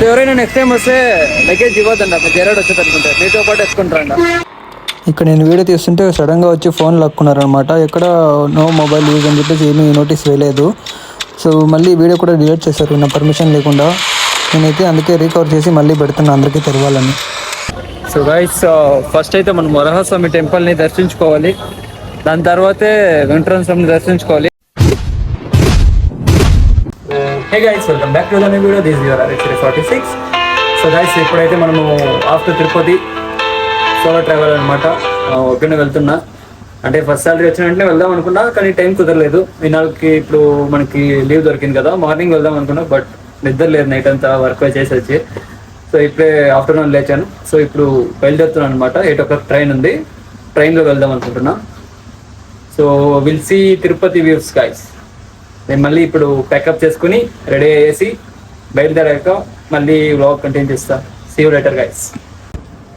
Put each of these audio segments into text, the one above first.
So ఎవరైనా next time వస్తే luggage ఇవ్వద్దండి అప్పుడు జెరాడ్ వచ్చేది అనుకుంటే. మీతో పాటు ఎత్తుకుంటారండి ఇక్కడ నేను వీడియో తీస్తుంటే సడన్గా వచ్చి ఫోన్ లాక్కున్నారనమాట ఎక్కడ నో మొబైల్ యూజ్ అని చెప్పేసి ఏమీ నోటీస్ వేయలేదు. సో మళ్ళీ వీడియో కూడా డిలీట్ చేశారు నా పర్మిషన్ లేకుండా. నేనైతే అందుకే రీకవర్ చేసి మళ్ళీ పెడుతున్నా అందరికీ తెలవాలని సో గైస్ ఫస్ట్ అయితే మనం వరహస్వామి టెంపుల్ని దర్శించుకోవాలి. దాని తర్వాతే వెంకటరమణ స్వామిని దర్శించుకోవాలి. Hey guys welcome back to the video this your three forty six so guys ఇప్పుడైతే మనము ఆఫ్టర్ తిరుపతి సోలో ట్రావెల్ అనమాట ఒక్కనే వెళ్తున్నా. అంటే ఫస్ట్ సాలరీ వచ్చిన వెంటనే వెళ్దాం అనుకున్నా కానీ టైం కుదరలేదు. ఈనాళ్ళకి ఇప్పుడు మనకి లీవ్ దొరికింది కదా మార్నింగ్ వెళ్దాం అనుకున్నా బట్ నిద్ర లేదు నైట్ అంతా వర్క్ చేసి వచ్చి సో ఇప్పుడే ఆఫ్టర్నూన్ లేచాను. సో ఇప్పుడు బయలుదేరుతున్నాను అనమాట ఎయిట్ ఓ క్లాక్ ట్రైన్ ఉంది ట్రైన్లో వెళ్దాం అనుకుంటున్నా. So will see Tirupati views guys నేను మళ్ళీ ఇప్పుడు ప్యాకప్ చేసుకుని రెడీ అయ్యేసి బయలుదేరాక మళ్ళీ వ్లాగ్ కంటిన్యూ చేస్తా. See you later guys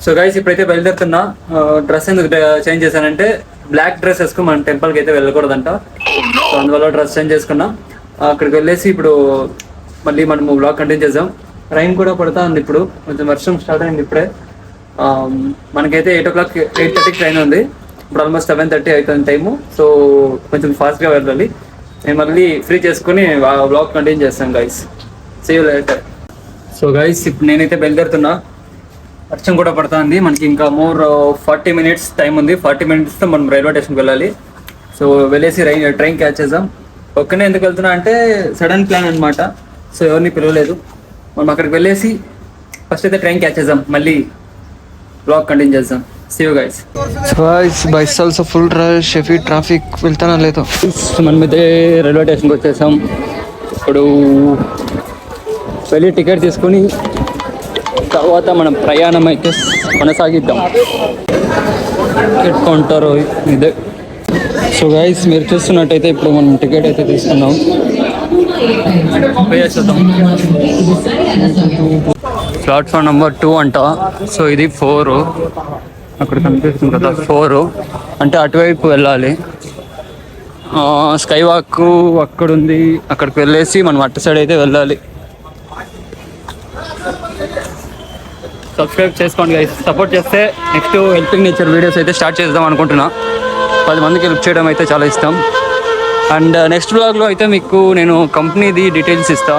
so guys ఇప్పుడైతే బయలుదేరుతున్నా. డ్రెస్ ఎందుకు చేంజ్ చేశానంటే బ్లాక్ డ్రెస్ వేసుకుని మన టెంపుల్కి అయితే వెళ్ళకూడదంట. సో అందువల్ల డ్రెస్ చేంజ్ చేసుకున్నా. అక్కడికి వెళ్ళేసి ఇప్పుడు మళ్ళీ మనము వ్లాగ్ కంటిన్యూ చేద్దాం. రైన్ కూడా పడుతా ఉంది ఇప్పుడు. కొంచెం వర్షం స్టార్ట్ అయింది ఇప్పుడే. మనకైతే ఎయిట్ ఓ క్లాక్ ఎయిట్ థర్టీకి ట్రైన్ ఉంది. ఇప్పుడు ఆల్మోస్ట్ సెవెన్ థర్టీ అవుతుంది టైము సో కొంచెం ఫాస్ట్గా వెళ్ళాలి. నేను మళ్ళీ ఫ్రీ చేసుకుని బ్లాగ్ కంటిన్యూ చేస్తాను guys save later so guys ఇప్పుడు నేనైతే బయలుదేరుతున్నా. వర్షం కూడా పడుతుంది. మనకి ఇంకా మోర్ ఫార్టీ మినిట్స్ టైం ఉంది. ఫార్టీ మినిట్స్తో మనం రైల్వే స్టేషన్కి వెళ్ళాలి. సో వెళ్ళేసి రైన్ ట్రైన్ క్యాచ్ చేద్దాం. ఒక్కనే ఎందుకు వెళ్తున్నా అంటే సడన్ ప్లాన్ అన్నమాట. సో ఎవరిని పిలవలేదు. మనం అక్కడికి వెళ్ళేసి ఫస్ట్ అయితే ట్రైన్ క్యాచ్ చేద్దాం. మళ్ళీ బ్లాగ్ కంటిన్యూ చేద్దాం. See you guys byes also full rush heavy traffic వెళ్తానా లేదో? మనం అయితే రైల్వే స్టేషన్కి వచ్చేసాం. ఇప్పుడు వెళ్ళి టికెట్ తీసుకొని తర్వాత మనం ప్రయాణం అయితే కొనసాగిద్దాం. టికెట్ కౌంటర్ ఇదే. సో గైస్ మీరు చూస్తున్నట్టయితే ఇప్పుడు మనం టికెట్ అయితే తీసుకున్నాం ప్లాట్ఫామ్ నెంబర్ టూ అంట. సో ఇది ఫోర్ అక్కడ కనిపిస్తుంది? కదా ఫోర్. అంటే అటువైపు వెళ్ళాలి. స్కై వాక్ అక్కడ ఉంది అక్కడికి వెళ్ళేసి మనం అటు సైడ్ అయితే వెళ్ళాలి. సబ్స్క్రైబ్ చేసుకోండి గైస్ సపోర్ట్ చేస్తే నెక్స్ట్ హెల్పింగ్ నేచర్ వీడియోస్ అయితే స్టార్ట్ చేద్దాం అనుకుంటున్నా. పది మందికి హెల్ప్ చేయడం అయితే చాలా ఇష్టం. అండ్ నెక్స్ట్ బ్లాగ్లో అయితే మీకు నేను కంపెనీది డీటెయిల్స్ ఇస్తా.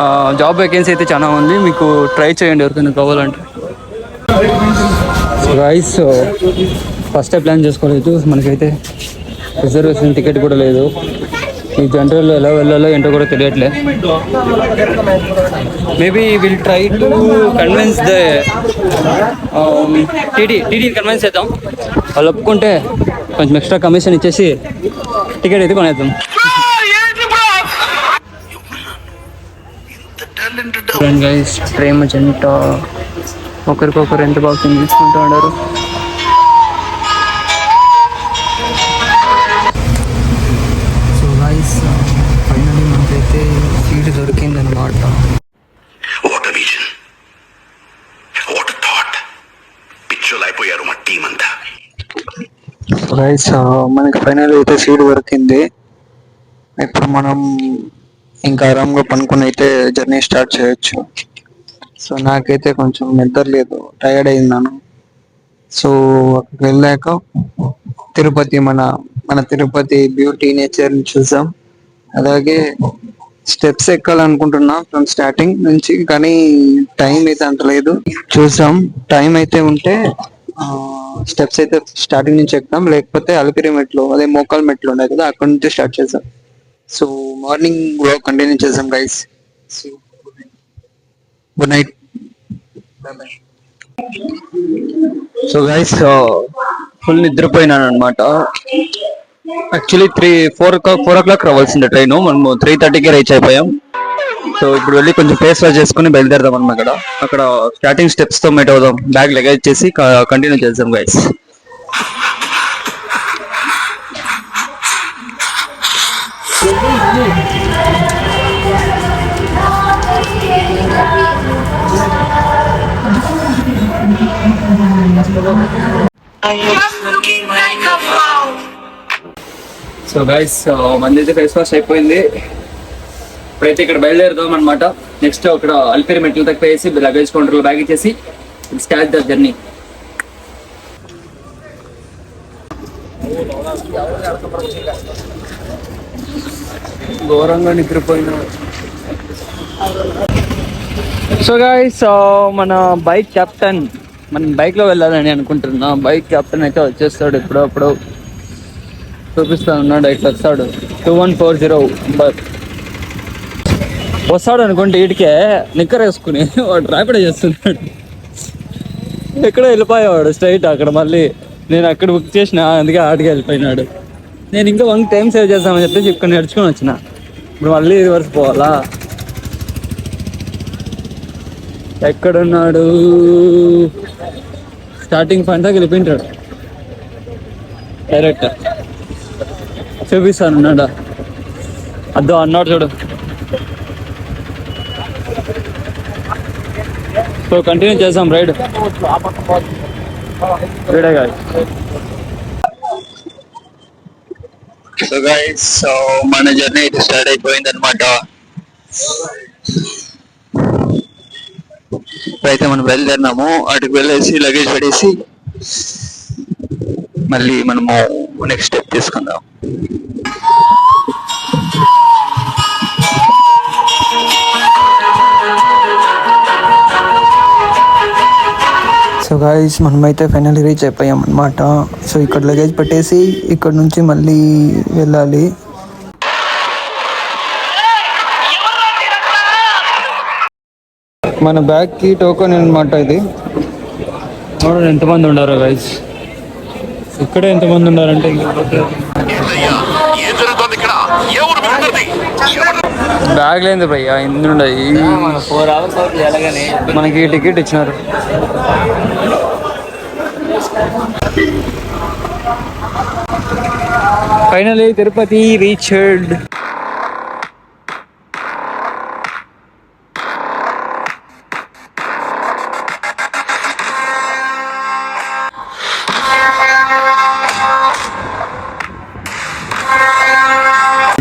Uh, జాబ్ వేకెన్సీ అయితే చాలా ఉంది. మీకు ట్రై చేయండి ఎవరికైనా కావాలంటే. రైస్ గైస్ ఫస్ట్ ప్లాన్ చేసుకోలేదు. మనకైతే రిజర్వేషన్ టికెట్ కూడా లేదు. ఈ జనరల్లో ఎలా వెళ్ళాలో ఏంటో కూడా తెలియట్లే. Maybe will try to convince the TD TD convince చేద్దాం. వాళ్ళు ఒప్పుకుంటే కొంచెం ఎక్స్ట్రా కమిషన్ ఇచ్చేసి టికెట్ అయితే కొనేద్దాం. గైస్ ప్రేమ జంట. ఒకరికొకరు ఎంత బాగా తీసుకుంటూ ఉన్నారు సో గైస్ ఫైనలీ మనకైతే సీట్ దొరికిందనమాట అయిపోయారు మా టీం అంతా. గైస్ మనకి ఫైనల్ అయితే సీట్ దొరికింది. ఇప్పుడు మనం ఇంకా ఆరాంగా పనుకుని అయితే జర్నీ స్టార్ట్ చేయొచ్చు. సో నాకైతే కొంచెం నిద్ర లేదు. టైర్డ్ అయినాను సో అక్కడికి వెళ్ళాక తిరుపతి మన మన తిరుపతి బ్యూటీ నేచర్ని చూసాం. అలాగే స్టెప్స్ ఎక్కాలనుకుంటున్నా ఫ్రమ్ స్టార్టింగ్ నుంచి కానీ టైం అయితే అంత లేదు. చూసాం. టైం అయితే ఉంటే స్టెప్స్ అయితే స్టార్టింగ్ నుంచి ఎక్కుతాం. లేకపోతే అలిపిరి మెట్లు అదే మోకాల్ మెట్లు ఉన్నాయి కదా అక్కడ నుంచి స్టార్ట్ చేద్దాం సో మార్నింగ్ బ్లాగ్ కంటిన్యూ చేద్దాం guys good night so guys full నిద్రపోయినాను అనమాట actually three four four o'clock రావాల్సిందే ట్రైన్ మనము త్రీ థర్టీకి రీచ్ అయిపోయాం. సో ఇప్పుడు వెళ్ళి కొంచెం ఫేస్ వాష్ చేసుకుని బయలుదేరదాం అన్నమాట అక్కడ అక్కడ స్టార్టింగ్ స్టెప్స్తో మీట్ అవుదాం. బ్యాగ్ లగేజ్ చేసి కంటిన్యూ చేద్దాం గైస్ సో గైస్ మంది అయితే ఫేస్ వాష్ అయిపోయింది. ఇప్పుడైతే ఇక్కడ బయలుదేరుదాం అనమాట నెక్స్ట్ అక్కడ అల్పేరు మెట్లు తక్కువ వేసి లగేజ్ కౌంటర్లో బ్యాగ్ ఇచ్చేసి స్టార్ట్ ద జర్నీ ఘోరంగా నిద్రపోయినా. సో గైస్ మన బైక్ కెప్టెన్ మనం బైక్లో వెళ్ళాలని అనుకుంటున్నాం. బైక్ కెప్టెన్ అయితే వచ్చేస్తాడు ఇప్పుడప్పుడు చూపిస్తా ఉన్నాడు ఇట్లా వస్తాడు టూ వన్ ఫోర్ జీరో వస్తాడు అనుకుంటే వీటికే నిక్కర్ వేసుకుని వాడు ర్యాపిడ్ చేస్తున్నాడు. ఎక్కడ వెళ్ళిపోయేవాడు స్ట్రైట్ అక్కడ మళ్ళీ. నేను అక్కడ బుక్ చేసిన అందుకే ఆడికి వెళ్ళిపోయినాడు. నేను ఇంకా వన్ టైం సేవ్ చేస్తామని చెప్పేసి ఇక్కడ నడుచుకొని వచ్చిన. ఇప్పుడు మళ్ళీ రివర్స్ పోవాలా? ఎక్కడున్నాడు? స్టార్టింగ్ పాయింట్ దాకా వెళ్ళిపోయింటాడు. డైరెక్ట్ చూపిస్తాను ఉన్నాడా? అద్దో అన్నాడు చూడు. సో కంటిన్యూ చేసాం రైడ్ రైడే కాదు సో గైస్ సో మన జర్నీ స్టార్ట్ అయిపోయింది అనమాట అయితే మనం బయలుదేరినాము. అటుకు వెళ్ళేసి లగేజ్ పడేసి మళ్ళీ మనము నెక్స్ట్ స్టెప్ తీసుకుందాం. సో గాయస్ మనమైతే ఫైనల్ రీచ్ అయిపోయాం అనమాట సో ఇక్కడ లగేజ్ పెట్టేసి ఇక్కడ నుంచి మళ్ళీ వెళ్ళాలి. మన బ్యాగ్కి టోకెన్ అనమాట ఇది. చూడండి ఎంతమంది ఉండారో గైస్ ఇక్కడ ఎంతమంది ఉన్నారంటే బ్యాగ్ లేదు భయ్యా ఇందు ఉండయి ఫోర్ అవర్స్ అవుతుంది ఎలాగని మనకి టికెట్ ఇచ్చినారు. ఫైనలీ తిరుపతి రీచ్డ్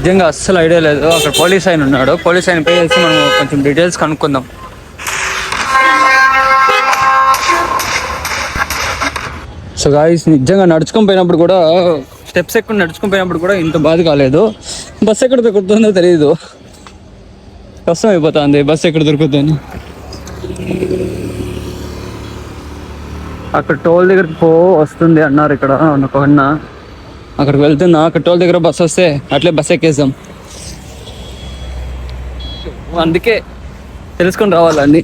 నిజంగా అస్సలు ఐడియా లేదు. అక్కడ పోలీస్ ఆయన ఉన్నాడు. పోలీస్ ఆయన పే చేసి మనం కొంచెం డీటెయిల్స్ కనుక్కుందాం. సో గాయస్ నిజంగా నడుచుకొని పోయినప్పుడు కూడా స్టెప్స్ ఎక్కువ నడుచుకొని పోయినప్పుడు కూడా ఇంత బాధ కాలేదు. బస్ ఎక్కడ దొరుకుతుందో తెలియదు కష్టం అయిపోతుంది. బస్సు ఎక్కడ దొరుకుతుందని అక్కడ టోల్ దగ్గరికి పో వస్తుంది అన్నారు ఇక్కడ ఒక అన్న. అక్కడికి వెళ్తున్నా అక్కడ టోల్ దగ్గర బస్ వస్తే అట్లే బస్ ఎక్కేసాం. అందుకే తెలుసుకొని రావాలండి.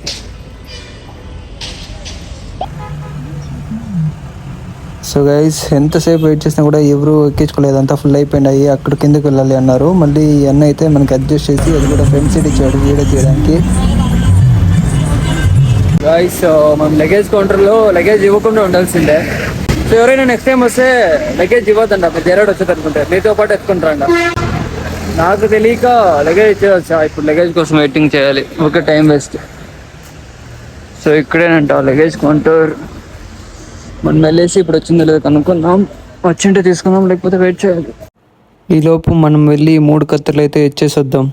సో గైస్ ఎంతసేపు వెయిట్ చేసినా కూడా ఎవరు ఎక్కించుకోలేదు. అంతా ఫుల్ అయిపోయినాయి అక్కడ కిందకి వెళ్ళాలి అన్నారు. మళ్ళీ ఈ అన్న అయితే మనకి అడ్జస్ట్ చేసి అది కూడా ఫ్రంట్ సీట్ ఇచ్చాడు వీడియో తీయడానికి. గాయస్ మనం లగేజ్ కౌంటర్లో లగేజ్ ఇవ్వకుండా ఉండాల్సిందే. సో ఎవరైనా నెక్స్ట్ టైం వస్తే లగేజ్ ఇవ్వద్దంట. మీరు జెరాడ్ వచ్చేది అనుకుంటే మీతో పాటు ఎత్తుకుంటారంట. నాకు తెలియక లగేజ్ ఇచ్చేవచ్చా ఇప్పుడు లగేజ్ కోసం వెయిటింగ్ చేయాలి. ఓకే టైం వేస్ట్ సో ఇక్కడేనంట లగేజ్ కౌంటర్. మనం వెళ్ళేసి ఇప్పుడు వచ్చిందో లేదో కనుక్కుందాం. వచ్చింటే తీసుకుందాం లేకపోతే వెయిట్ చేయాలి. ఈ లోపు మనం వెళ్ళి మూడు కత్తులు అయితే ఇచ్చేసొద్దాం.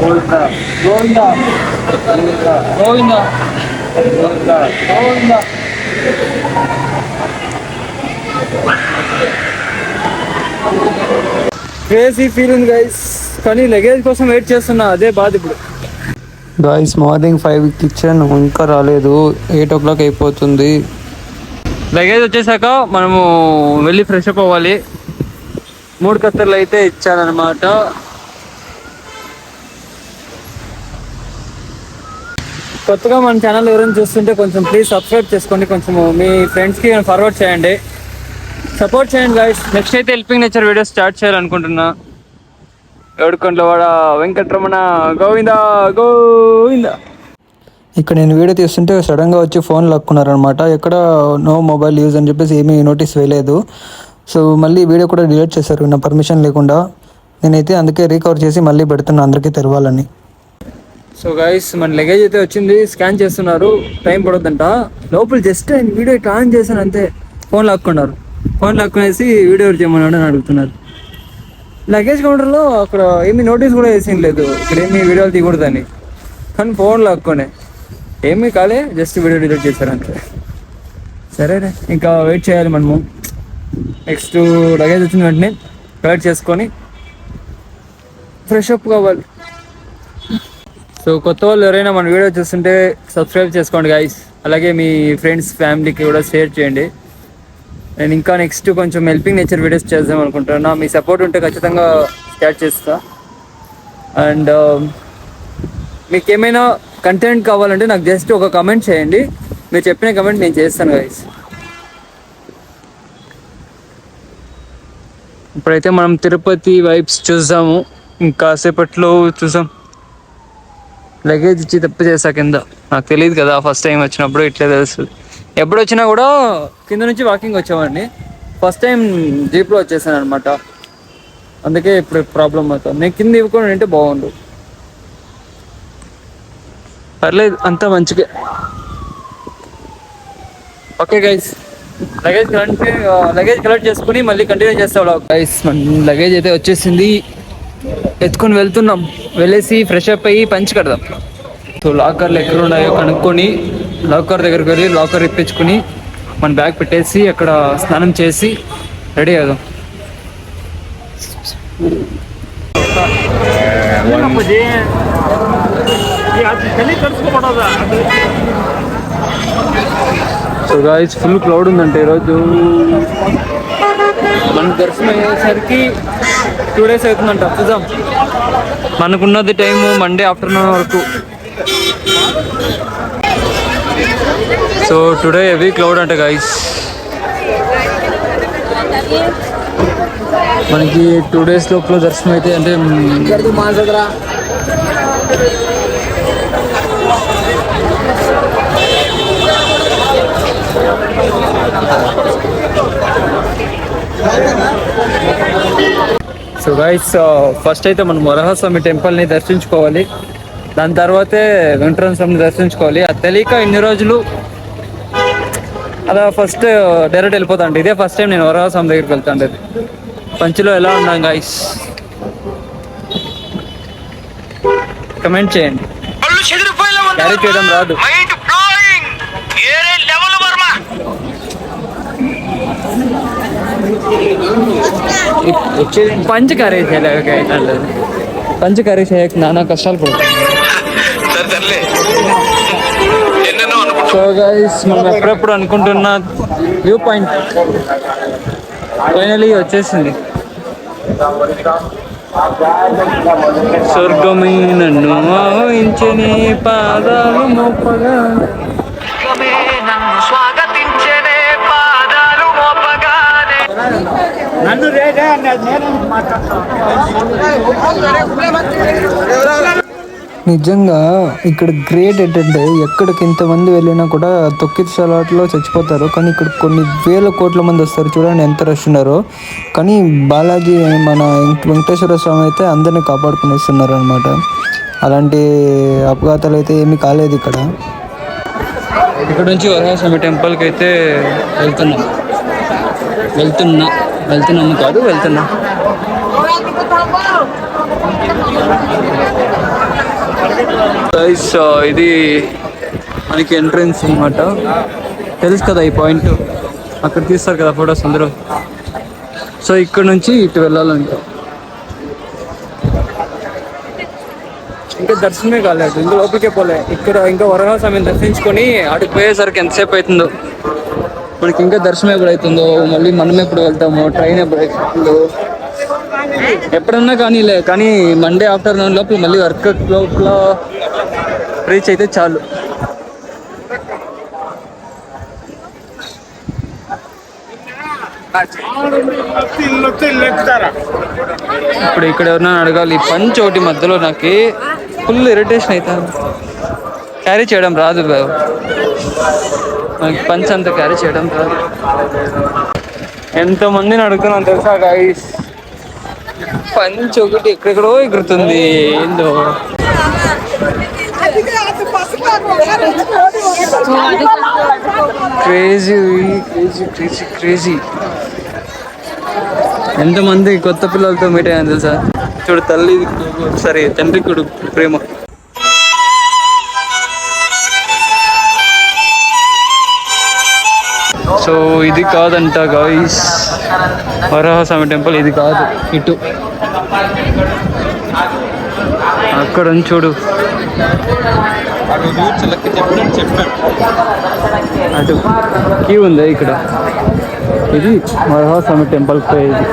Govinda Govinda Govinda Govinda. Crazy feeling guys కానీ లగేజ్ కోసం వెయిట్ చేస్తున్నా. అదే బాధ ఇప్పుడు. గాయస్ మార్నింగ్ ఫైవ్కి ఇచ్చాను ఇంకా రాలేదు. ఎయిట్ ఓ క్లాక్ అయిపోతుంది. లగేజ్ వచ్చేసాక మనము వెళ్ళి ఫ్రెష్ అప్ అవ్వాలి. మూడు కత్తెర్లు అయితే ఇచ్చానమాట కొత్తగా మన ఛానల్ ఎవరైనా చూస్తుంటే కొంచెం ప్లీజ్ సబ్స్క్రైబ్ చేసుకోండి. కొంచెం మీ ఫ్రెండ్స్కి ఫార్వర్డ్ చేయండి. సపోర్ట్ చేయండి గైస్ నెక్స్ట్ అయితే హెల్పింగ్ నేచర్ వీడియో స్టార్ట్ చేయాలనుకుంటున్నా. ఏడుకొండల వాడ వెంకటరమణ. గోవింద గోవింద. ఇక్కడ నేను వీడియో తీస్తుంటే సడన్గా వచ్చి ఫోన్ లాక్కున్నారనమాట ఎక్కడ నో మొబైల్ యూజ్ అని చెప్పేసి ఏమీ నోటీస్ వేయలేదు. సో మళ్ళీ వీడియో కూడా డిలీట్ చేశారు. నా పర్మిషన్ లేకుండా. నేనైతే అందుకే రీకవర్ చేసి మళ్ళీ పెడుతున్నా అందరికీ తెలవాలని సో గైస్ మన లగేజ్ అయితే వచ్చింది. స్కాన్ చేస్తున్నారు. టైం పడొద్దంట లోపల జస్ట్ ఆయన వీడియో ఇట్లా ఆన్ చేశాను అంతే. ఫోన్ లాక్కున్నారు. ఫోన్ లాక్కునేసి వీడియో చేయమన్నాడు అని అడుగుతున్నారు. లగేజ్ కౌంటర్లో అక్కడ ఏమి నోటీస్ కూడా వేసింది లేదు. ఇక్కడ ఏమి వీడియోలు తీయకూడదని. కానీ ఫోన్ లాక్కునే. ఏమీ కాలే జస్ట్ వీడియో డిలీట్ చేశారు అంతే. సరేనే ఇంకా వెయిట్ చేయాలి మనము. నెక్స్ట్ లగేజ్ వచ్చిన వెంటనే కలెక్ట్ చేసుకొని ఫ్రెష్ అప్ కావాలి. సో కొత్త వాళ్ళు ఎవరైనా మన వీడియో చూస్తుంటే సబ్స్క్రైబ్ చేసుకోండి గైస్ అలాగే మీ ఫ్రెండ్స్ ఫ్యామిలీకి కూడా షేర్ చేయండి. నేను ఇంకా నెక్స్ట్ కొంచెం హెల్పింగ్ నేచర్ వీడియోస్ చేద్దాం అనుకుంటున్నా. మీ సపోర్ట్ ఉంటే ఖచ్చితంగా స్టార్ట్ చేస్తా. అండ్ um, మీకు ఏమైనా కంటెంట్ కావాలంటే నాకు జస్ట్ ఒక కమెంట్ చేయండి. మీరు చెప్పిన కమెంట్ నేను చేస్తాను గైస్ ఇప్పుడైతే మనం తిరుపతి వైబ్స్ చూసాము ఇంకాసేపట్లో చూసాం లగేజ్ ఇచ్చి తప్పు చేసా కింద. నాకు తెలియదు కదా ఫస్ట్ టైం వచ్చినప్పుడు ఇట్లే తెలుస్తుంది ఎప్పుడు వచ్చినా కూడా కింద నుంచి వాకింగ్ వచ్చామండి ఫస్ట్ టైం జీప్లో వచ్చేసాను అనమాట అందుకే ఇప్పుడు ప్రాబ్లం అవుతుంది. నేను కింద ఇవ్వకుండా ఉంటే బాగుండు. పర్లేదు అంతా మంచిగా. Okay guys luggage collect luggage collect చేసుకుని మళ్ళీ కంటిన్యూ చేస్తాడు గైస్ మన లగేజ్ అయితే వచ్చేసింది. ఎత్తుకొని వెళ్తున్నాం. వెళ్ళేసి ఫ్రెష్ అప్ అయ్యి పంచి కడదాం. సో లాకర్లు ఎక్కడ ఉన్నాయో కనుక్కొని లాకర్ దగ్గరికి వెళ్ళి లాకర్ ఇప్పించుకుని మన బ్యాగ్ పెట్టేసి అక్కడ స్నానం చేసి రెడీ అవుదాం. సో గాయస్ ఫుల్ క్లౌడ్ ఉందంటే ఈరోజు. మన దర్శనం అయ్యేసరికి టూ డేస్ అవుతుందంట. చూద్దాం. మనకున్నది టైం మండే ఆఫ్టర్నూన్ వరకు. సో టుడే హెవీ క్లౌడ్ అంట గైస్ మనకి టూ డేస్ లోపల దర్శనం అయితే అంటే సో గైస్ ఫస్ట్ అయితే మనం వరహస్వామి టెంపుల్ని దర్శించుకోవాలి. దాని తర్వాతే వెంకటరమణ స్వామిని దర్శించుకోవాలి. అది తెలియక ఇన్ని రోజులు అలా ఫస్ట్ డైరెక్ట్ వెళ్ళిపోతాండి ఇదే ఫస్ట్ టైం నేను వరహస్వామి దగ్గరికి వెళ్తాండి పంచిలో ఎలా ఉన్నాం గాయస్ కమెంట్ చేయండి. క్యారీ చేయడం రాదు మైండ్ బ్లోయింగ్ ఏరే లెవెల్ వర్మ పంచ కర్రీ చేయలేక పంచ కర్రీ చేయక నానా కష్టాలు పడుతుంది సో గైస్ మనం ఎప్పుడెప్పుడు అనుకుంటున్న వ్యూ పాయింట్. ఫైనలీ వచ్చేసింది. స్వర్గమే నన్ను ఆవహించని పాదాలు మోపగా. నిజంగా ఇక్కడ గ్రేట్ ఏంటంటే ఎక్కడికి ఇంతమంది వెళ్ళినా కూడా తొక్కిసలాట్లో చచ్చిపోతారు. కానీ ఇక్కడ కొన్ని వేల కోట్ల మంది వస్తారు చూడండి ఎంత రష్ ఉన్నారో. కానీ బాలాజీ మన వెంకటేశ్వర స్వామి అయితే అందరినీ కాపాడుకుని వస్తున్నారు అనమాట అలాంటి అపఘాతాలు అయితే ఏమీ కాలేదు ఇక్కడ. ఇక్కడ నుంచి వరహాస్వామి టెంపుల్కి అయితే వెళ్తున్నాం. వెళ్తున్నా వెళ్తున్నాము కాదు వెళ్తున్నా. గైస్ uh, ఇది మనకి ఎంట్రన్స్ అన్నమాట. తెలుసు కదా ఈ పాయింట్ అక్కడ తీస్తారు కదా ఫొటోస్ అందరూ. సో ఇక్కడ నుంచి ఇటు వెళ్ళాలంట. ఇంకా దర్శనమే కాలేదు. ఇంకా లోపలికే పోలే. ఇక్కడ ఇంకా వరహాస్వామిని దర్శించుకొని అటుకు పోయేసరికి ఎంతసేపు అవుతుందో. ఇప్పటికి ఇంకా దర్శనం ఎప్పుడు అవుతుందో మళ్ళీ మనం ఎప్పుడు వెళ్తామో ట్రైన్ ఎప్పుడు అవుతుందో ఎప్పుడన్నా కానీ లే కానీ మండే ఆఫ్టర్నూన్ లోపల మళ్ళీ వర్క్ లోపల రీచ్ అయితే చాలు. ఇప్పుడు ఇక్కడ ఎవరన్నా అడగాలి పంచ్ ఒకటి మధ్యలో నాకు ఫుల్ ఇరిటేషన్ అవుతుంది. క్యారీ చేయడం రాదు బాబు మనకి పంచ్ అంతా క్యారీ చేయడం రాదు ఎంతమందిని అడుగుతున్నాం తెలుసా గాయస్ పంచ్ ఒకటి ఎక్కడెక్కడో ఎగురుతుంది. ఏందో? క్రేజీ క్రేజీ క్రేజీ క్రేజీ ఎంతమంది కొత్త పిల్లలతో మీట్ అయ్యాను తెలుసా? చూడు తల్లి సరే తండ్రి కొడుకు ప్రేమ. సో ఇది కాదంట గాయస్ వరాహస్వామి టెంపుల్ ఇది కాదు ఇటు. అక్కడ చూడు. అటు. క్యూ ఉంది ఇక్కడ? ఇది వరహస్వామి టెంపుల్ ఇది.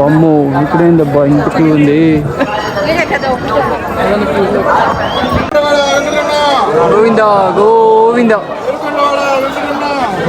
బొమ్మ ఇక్కడేందబ్బా ఇంత క్యూ ఉంది? గోవింద గోవింద.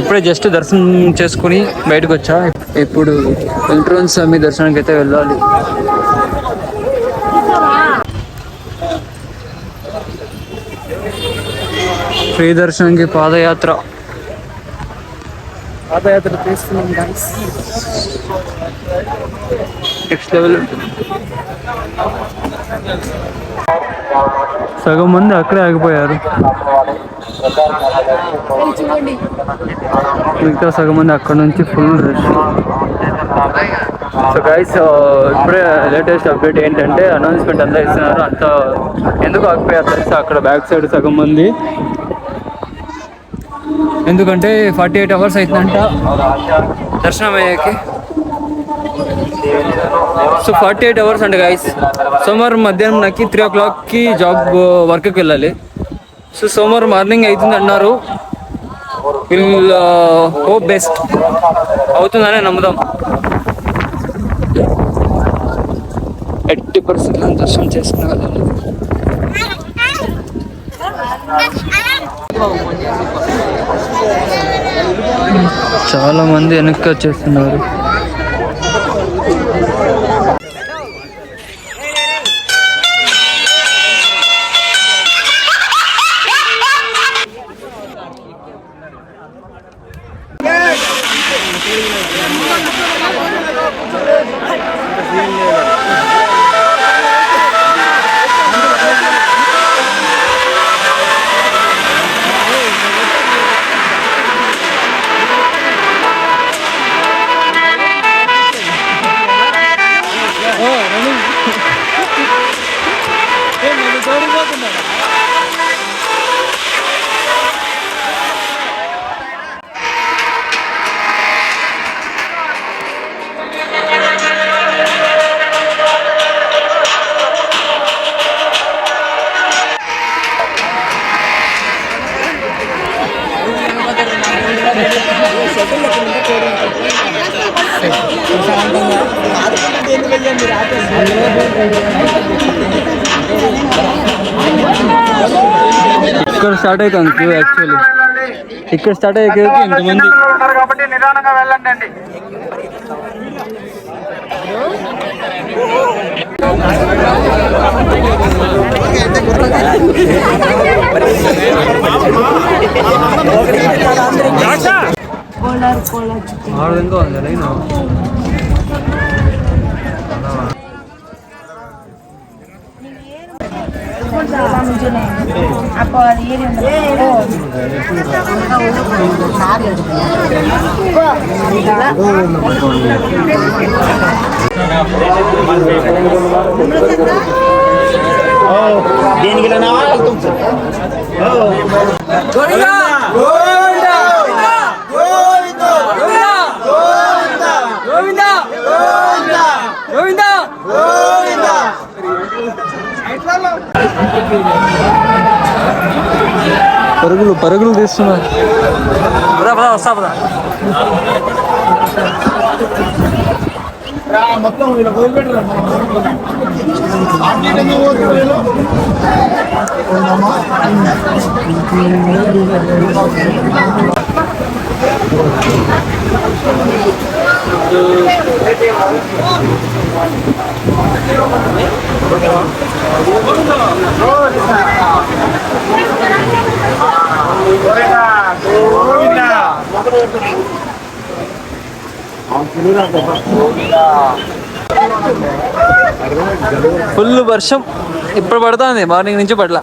ఇప్పుడే జస్ట్ దర్శనం చేసుకుని బయటకు వచ్చా. ఇప్పుడు వెంట్రోన్ స్వామి దర్శనానికి అయితే వెళ్ళాలి. ఫ్రీ దర్శనానికి పాదయాత్ర. పాదయాత్ర చేస్తున్నాం నెక్స్ట్ లెవెల్ సగం మంది అక్కడే ఆగిపోయారు. మిగతా సగం మంది అక్కడ నుంచి ఫుల్ రష్ సో గైస్ ఇప్పుడే లేటెస్ట్ అప్డేట్ ఏంటంటే అనౌన్స్మెంట్ అంతా ఇస్తున్నారు. అంత ఎందుకు ఆగిపోయారు తెలుసా అక్కడ బ్యాక్ సైడ్ సగం మంది. ఎందుకంటే ఫార్టీ ఎయిట్ అవర్స్ అవుతుందంట దర్శనం అయ్యాకి. సో ఫార్టీ ఎయిట్ అవర్స్ అండి గైస్ సోమవారం మధ్యాహ్నం నాకు త్రీ ఓ క్లాక్కి జాబ్ వర్క్కి వెళ్ళాలి. సో సోమవారం మార్నింగ్ అవుతుంది అన్నారు విల్ హోప్ uh, బెస్ట్ అవుతుందనే నమ్ముదాం. ఎయిటీ పర్సెంట్ దర్శనం చేసుకునే చాలా మంది వెనక్కి వచ్చేస్తున్నారు. ఇక్కడ స్టార్ట్ అవుతుంది క్యూ యాక్చువల్లీ ఇక్కడ స్టార్ట్ అయ్యే క్యూకి ఇంతమంది కాబట్టి నిదానంగా వెళ్ళండి ఆరు ఇంకా ఉంది లైన్. போகலாம்னு சொன்னேன் அப்போ அது ஏறி దేనికి పరుగులు తీస్తున్నారు వస్తా మొత్తం ఇలా వదిలిపెట్టరా మనం ఫుల్ వర్షం ఇప్పుడు పడుతుంది మార్నింగ్ నుంచి పడలా.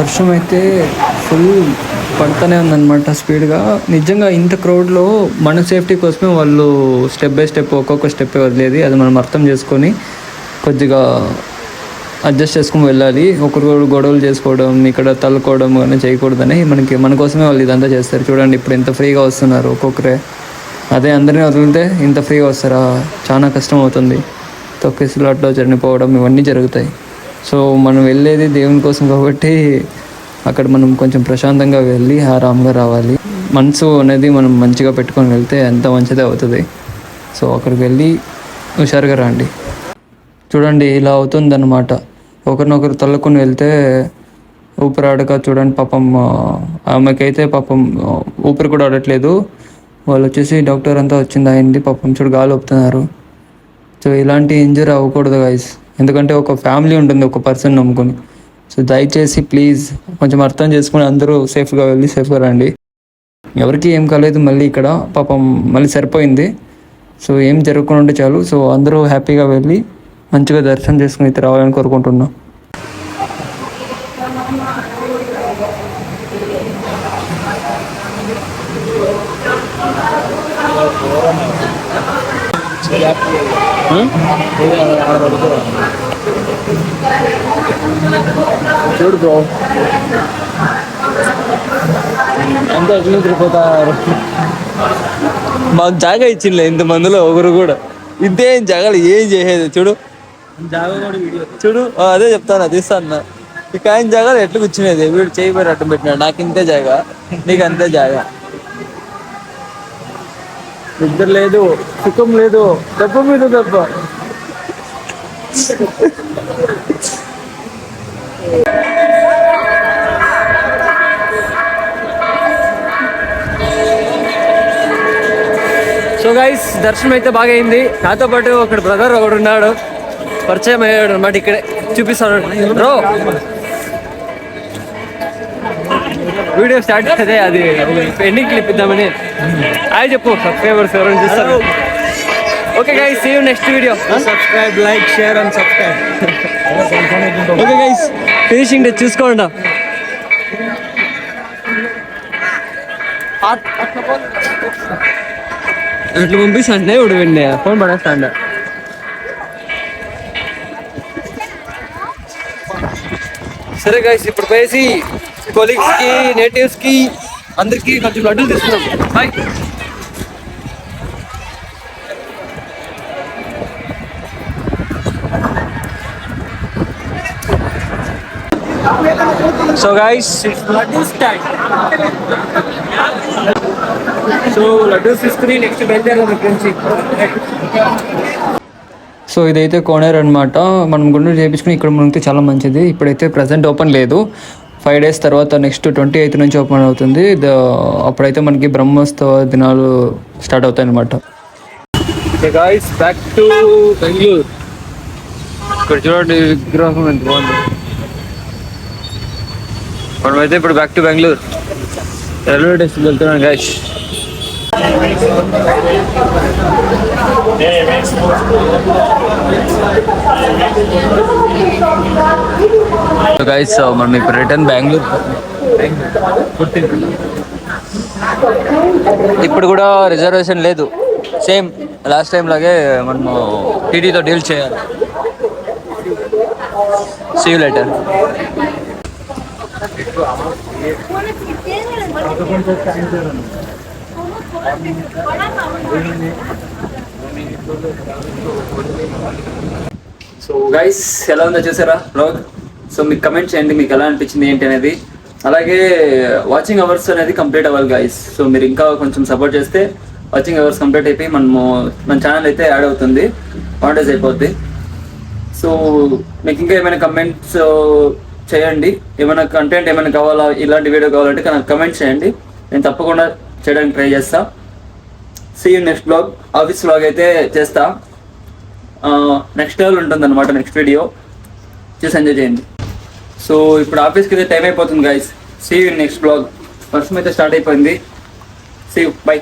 వర్షం అయితే ఫుల్ పడుతూనే ఉందన్నమాట స్పీడ్గా. నిజంగా ఇంత క్రౌడ్లో మన సేఫ్టీ కోసమే వాళ్ళు స్టెప్ బై స్టెప్ ఒక్కొక్క స్టెప్ వదిలేది. అది మనం అర్థం చేసుకొని కొద్దిగా అడ్జస్ట్ చేసుకుని వెళ్ళాలి. ఒకరికొకరు గొడవలు చేసుకోవడం ఇక్కడ తల్లుకోవడం కానీ చేయకూడదని మనకి మన కోసమే వాళ్ళు ఇదంతా చేస్తారు. చూడండి ఇప్పుడు ఎంత ఫ్రీగా వస్తున్నారు ఒక్కొక్కరే. అదే అందరినీ వదిలితే ఇంత ఫ్రీగా వస్తారా? చాలా కష్టం అవుతుంది. తొక్కిసలాట్లో చనిపోవడం ఇవన్నీ జరుగుతాయి. సో మనం వెళ్ళేది దేవుని కోసం కాబట్టి అక్కడ మనం కొంచెం ప్రశాంతంగా వెళ్ళి ఆరామ్గా రావాలి. మనసు అనేది మనం మంచిగా పెట్టుకొని వెళ్తే ఎంత మంచిదే అవుతుంది. సో అక్కడికి వెళ్ళి హుషారుగా రండి. చూడండి ఇలా అవుతుందన్నమాట. ఒకరినొకరు తల్లుకొని వెళ్తే ఊపిరాడక చూడండి పాపం ఆమెకైతే పాపం ఊపిరి కూడా ఆడట్లేదు. వాళ్ళు వచ్చేసి డాక్టర్ అంతా వచ్చింది అయింది పాపం చూడు గాలి ఒప్పుతున్నారు సో ఇలాంటి ఇంజరీ అవ్వకూడదు గైస్ ఎందుకంటే ఒక ఫ్యామిలీ ఉంటుంది ఒక పర్సన్ నమ్ముకొని. సో దయచేసి ప్లీజ్ కొంచెం అర్థం చేసుకుని అందరూ సేఫ్గా వెళ్ళి సేఫ్గా రండి. ఎవరికి ఏం కాలేదు మళ్ళీ ఇక్కడ పాపం మళ్ళీ సరిపోయింది. సో ఏం జరగకుండా ఉంటే చాలు. సో అందరూ హ్యాపీగా వెళ్ళి మంచిగా దర్శనం చేసుకుని అయితే రావాలని కోరుకుంటున్నాం. చూడు బ్రో. అంతా ఎట్లా మాకు జాగా ఇచ్చిందిలే ఇంత మందిలో ఒకరు కూడా. ఇంతేం జాగాలు ఏం చేసేది చూడు. చూడు. అదే చెప్తాను తీస్తాను. ఇక ఆయన జాగాలు ఎట్లా కూర్చునేది? వీడు చేయబోయి అడ్డం పెట్టినాడు. నాకు ఇంతే జాగా. నీకు అంతే జాగా. నిద్ర లేదు సుఖం లేదు దెబ్బ మీద దెబ్బ. సో గైస్ దర్శనం అయితే బాగా అయింది నాతో పాటు ఒకడు బ్రదర్ ఒకడు ఉన్నాడు. పరిచయం అయ్యాడు అనమాట ఇక్కడే. చూపిస్తాడు. బ్రో వీడియో స్టార్ట్ అదే అది ఎండింగ్ క్లిప్ ఇద్దామని. అవి చెప్పు సబ్స్క్రైబర్స్ ఎవరైనా చూస్తారు? Okay guys see you next video subscribe like share and subscribe okay guys finishing day చూసుకోండి. అట్లా పంపిస్తాండే ఇప్పుడు వెండి ఫోన్ పడేస్తాండ సరే గైస్ ఇప్పుడు పోయేసి కొలీగ్స్కి నేటివ్స్కి అందరికి కొంచెం లడ్డూలు తీసుకున్నాం bye so guys laddoos so laddoos తీసుకుని నెక్స్ట్ బయలుదేరాం నుంచి. సో ఇదైతే కోనేరు అనమాట మనం గుండెలు చేయించుకుని ఇక్కడ మునిగితే చాలా మంచిది. ఇప్పుడైతే ప్రజెంట్ ఓపెన్ లేదు. ఫైవ్ డేస్ తర్వాత నెక్స్ట్ ట్వంటీ ఎయిత్ నుంచి ఓపెన్ అవుతుంది. అప్పుడైతే మనకి బ్రహ్మోత్సవ దినాలు స్టార్ట్ అవుతాయి అనమాట బ్యాక్ టు బెంగళూరు ఇక్కడ చూడండి విగ్రహం ఎంత బాగుంది. మనమైతే ఇప్పుడు back to Bengaluru railway station వెళ్తున్నాం గాయస్ గైస్ మనం ఇప్పుడు రిటర్న్ బెంగళూరు ఇప్పుడు కూడా రిజర్వేషన్ లేదు. సేమ్ లాస్ట్ టైం లాగే మనము టీటీతో డీల్ చేయాలి. సీ లెటర్ సో గైస్ ఎలా ఉందో చూసారా బ్లాగ్ సో మీకు కమెంట్ చేయండి మీకు ఎలా అనిపించింది ఏంటి అనేది. అలాగే వాచింగ్ అవర్స్ అనేది కంప్లీట్ అవ్వాలి గైస్ సో మీరు ఇంకా కొంచెం సపోర్ట్ చేస్తే వాచింగ్ అవర్స్ కంప్లీట్ అయిపోయి మనము మన ఛానల్ అయితే యాడ్ అవుతుంది మానిటైజ్ అయిపోద్ది. సో మీకు ఇంకా ఏమైనా కమెంట్స్ uh, చేయండి. ఏమైనా కంటెంట్ ఏమైనా కావాలా ఇలాంటి వీడియో కావాలంటే నాకు కమెంట్ చేయండి. నేను తప్పకుండా చేయడానికి ట్రై చేస్తాను see next blog office blog అయితే చేస్తా. నెక్స్ట్ లెవెల్ ఉంటుంది అనమాట నెక్స్ట్ వీడియో చూసి ఎంజాయ్ చేయండి. సో ఇప్పుడు ఆఫీస్కి అయితే టైం అయిపోతుంది guys see you next blog వర్షం అయితే స్టార్ట్ అయిపోయింది. See you by